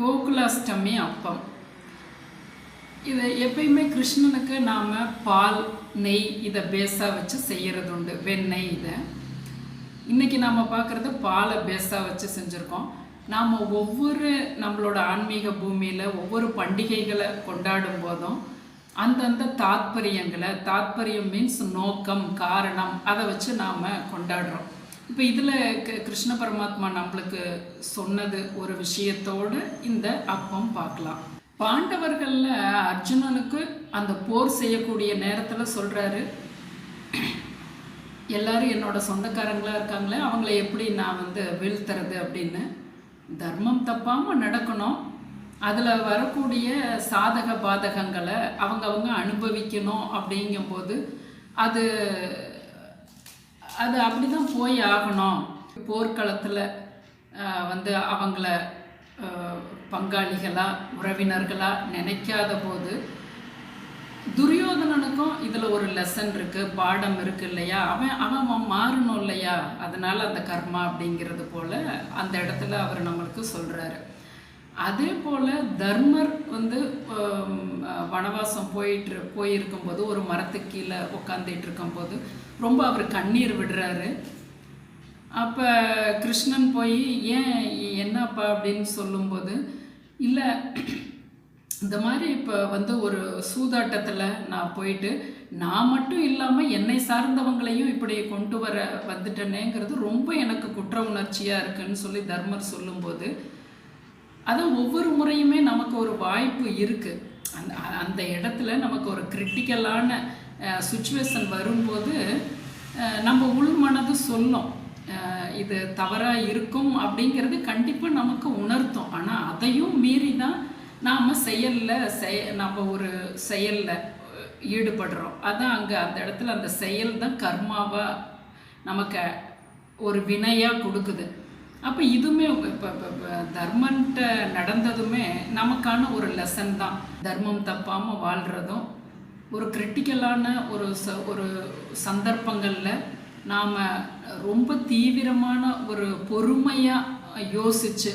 கோகுலாஷ்டமி அப்பம். இதை எப்பயுமே கிருஷ்ணனுக்கு நாம் பால் நெய் இதை பேஸாக வச்சு செய்கிறது உண்டு வெண்ணெய் இதை. இன்றைக்கி நாம் பார்க்குறது பாலை பேஸாக வச்சு செஞ்சுருக்கோம். நாம் ஒவ்வொரு நம்மளோட ஆன்மீக பூமியில் ஒவ்வொரு பண்டிகைகளை கொண்டாடும் போதும் அந்தந்த தாத்பரியங்களை தாத்பரியம் மீன்ஸ் நோக்கம் காரணம் அதை வச்சு நாம் கொண்டாடுறோம். இப்போ இதில் கிருஷ்ண பரமாத்மா நம்மளுக்கு சொன்னது ஒரு விஷயத்தோடு இந்த அப்பம் பார்க்கலாம். பாண்டவர்களில் அர்ஜுனனுக்கு அந்த போர் செய்யக்கூடிய நேரத்தில் சொல்கிறாரு எல்லாரும் என்னோட சொந்தக்காரங்களாக இருக்காங்களே அவங்கள எப்படி நான் வந்து வீழ்த்துறது? அப்படின்னு. தர்மம் தப்பாமல் நடக்கணும். அதில் வரக்கூடிய சாதக பாதகங்களை அவங்கவுங்க அனுபவிக்கணும் அப்படிங்கும்போது அது அது அப்படி தான் போய் ஆகணும். போர்க்களத்தில் வந்து அவங்கள பங்காளிகளாக உறவினர்களாக நினைக்காத போது துரியோதனனுக்கும் இதில் ஒரு லெசன் இருக்குது பாடம் இருக்குது இல்லையா? அவன் அவன் அவன் மாறணும் இல்லையா? அதனால் அந்த கர்மா அப்படிங்கிறது போல் அந்த இடத்துல அவர் நம்மளுக்கு சொல்கிறாரு அதே போல் தர்மர் வந்து வனவாசம் போயிட்டு போயிருக்கும்போது ஒரு மரத்துக்கு கீழே உட்காந்துட்டு இருக்கும்போது ரொம்ப அவர் கண்ணீர் விடுறாரு. அப்போ கிருஷ்ணன் போய் ஏன் என்னப்பா? அப்படின்னு சொல்லும்போது இல்லை இந்த மாதிரி இப்போ வந்து ஒரு சூதாட்டத்தில் நான் போயிட்டு நான் மட்டும் இல்லாமல் என்னை சார்ந்தவங்களையும் இப்படி கொண்டு வர வந்துட்டேனேங்கிறது ரொம்ப எனக்கு குற்ற உணர்ச்சியாக இருக்குன்னு சொல்லி தர்மர் சொல்லும்போது அதான் ஒவ்வொரு முறையுமே நமக்கு ஒரு வாய்ப்பு இருக்குது அந்த அந்த இடத்துல நமக்கு ஒரு கிரிட்டிக்கலான சுச்சுவேஷன் வரும்போது நம்ம உள் மனது சொல்லும் இது தவறாக இருக்கும் அப்படிங்கிறது கண்டிப்பாக நமக்கு உணர்த்தும். ஆனால் அதையும் மீறி தான் நாம் செயலில் செய நம்ம ஒரு செயலில் ஈடுபடுறோம். அதான் அங்கே அந்த இடத்துல அந்த செயல் தான் கர்மாவாக நமக்கு ஒரு வினையாக கொடுக்குது. அப்போ இதுவுமே இப்போ தர்மன்ட்ட நடந்ததுமே நமக்கான ஒரு லெசன் தான். தர்மம் தப்பாமல் வாழ்கிறதும் ஒரு கிரிட்டிக்கலான ஒரு ச ஒரு சந்தர்ப்பங்களில் நாம் ரொம்ப தீவிரமான ஒரு பொறுமையாக யோசித்து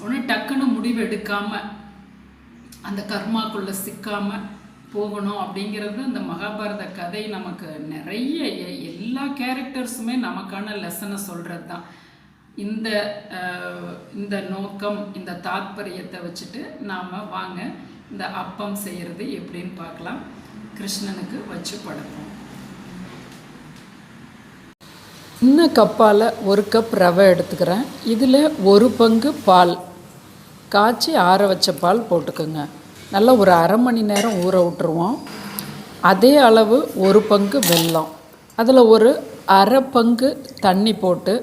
ஒன்று டக்குன்னு முடிவு எடுக்காமல் அந்த கர்மாக்குள்ளே சிக்காமல் போகணும் அப்படிங்கிறது அந்த மகாபாரத கதை நமக்கு நிறைய எல்லா கேரக்டர்ஸுமே நமக்கான லெசனை சொல்கிறது தான் இந்த இந்த நோக்கம் இந்த தாத்பரியத்தை வச்சுட்டு நாம் வாங்க. இந்த அப்பம் செய்கிறது எப்படின்னு பார்க்கலாம். கிருஷ்ணனுக்கு வச்சு படுப்போம். இன்ன கப்பால் ஒரு கப் ரவை எடுத்துக்கிறேன். இதில் ஒரு பங்கு பால். காய்ச்சி ஆற வச்ச பால் போட்டுக்கோங்க. நல்லா ஒரு அரை மணி நேரம் ஊற விட்டுருவோம். அதே அளவு ஒரு பங்கு வெல்லம். அதில் ஒரு அரை பங்கு தண்ணி போட்டு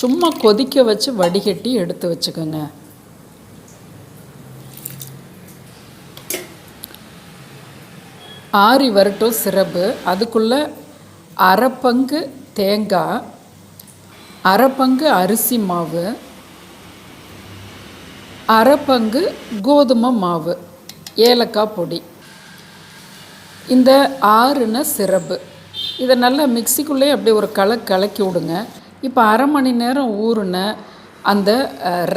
சும்மா கொதிக்க வச்சு வடிகட்டி எடுத்து வச்சுக்கோங்க. ஆறி வரட்டும் சிரப்பு. அதுக்குள்ளே அரை பங்கு தேங்காய் அரை பங்கு அரிசி மாவு அரை பங்கு கோதுமை மாவு ஏலக்காய் பொடி. இந்த ஆறுன சிரப்பு. இதை நல்லா மிக்சிக்குள்ளேயே அப்படியே ஒரு கல கலக்கி விடுங்க. இப்போ அரை மணி நேரம் ஊறின அந்த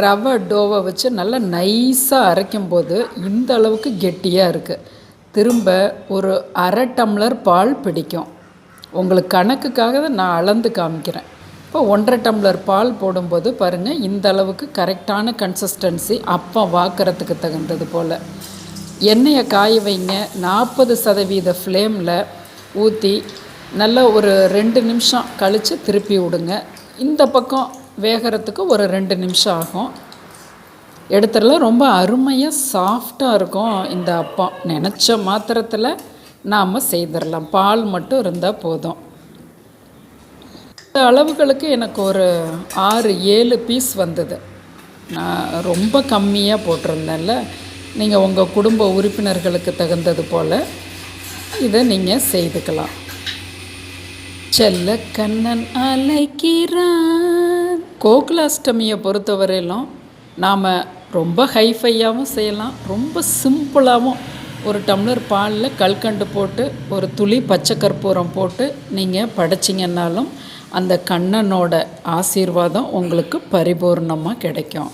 ரவை டோவை வச்சு நல்லா நைஸாக அரைக்கும்போது இந்த அளவுக்கு கெட்டியாக இருக்குது திரும்ப ஒரு அரை டம்ளர் பால் பிடிக்கும். உங்களுக்கு கணக்குக்காக தான் நான் அளந்து காமிக்கிறேன். இப்போ ஒன்றரை டம்ளர் பால் போடும்போது பாருங்கள் இந்த அளவுக்கு கரெக்டான கன்சிஸ்டன்சி அப்பம் வாக்குறதுக்கு தகுந்தது போல். எண்ணெயை காய வைங்க. நாற்பது சதவீத ஃப்ளேமில் ஊற்றி நல்லா ஒரு ரெண்டு நிமிஷம் கழித்து திருப்பி விடுங்க. இந்த பக்கம் வேகிறதுக்கு ஒரு ரெண்டு நிமிஷம் ஆகும். எடுத்துடலாம் ரொம்ப அருமையாக சாஃப்டாக இருக்கும் இந்த அப்பம் நினச்ச மாத்திரத்தில் நாம் செய்திடலாம். பால் மட்டும் இருந்தால் போதும். இந்த அளவுகளுக்கு எனக்கு ஒரு ஆறு ஏழு பீஸ் வந்தது. நான் ரொம்ப கம்மியாக போட்டிருந்தேன்ல. நீங்கள் உங்கள் குடும்ப உறுப்பினர்களுக்கு தகுந்தது போல் இதை நீங்கள் செய்துக்கலாம். செல்ல கண்ணன் அலைக்கிறான் கோகுலாஷ்டமியை பொறுத்தவரையிலும் நாம் ரொம்ப ஹைஃபையாகவும் செய்யலாம். ரொம்ப சிம்பிளாகவும் ஒரு டம்ளர் பாலில் கல்கண்டு போட்டு ஒரு துளி பச்சை கற்பூரம் போட்டு நீங்கள் படைச்சிங்கன்னாலும் அந்த கண்ணனோட ஆசீர்வாதம் உங்களுக்கு பரிபூர்ணமாக கிடைக்கும்.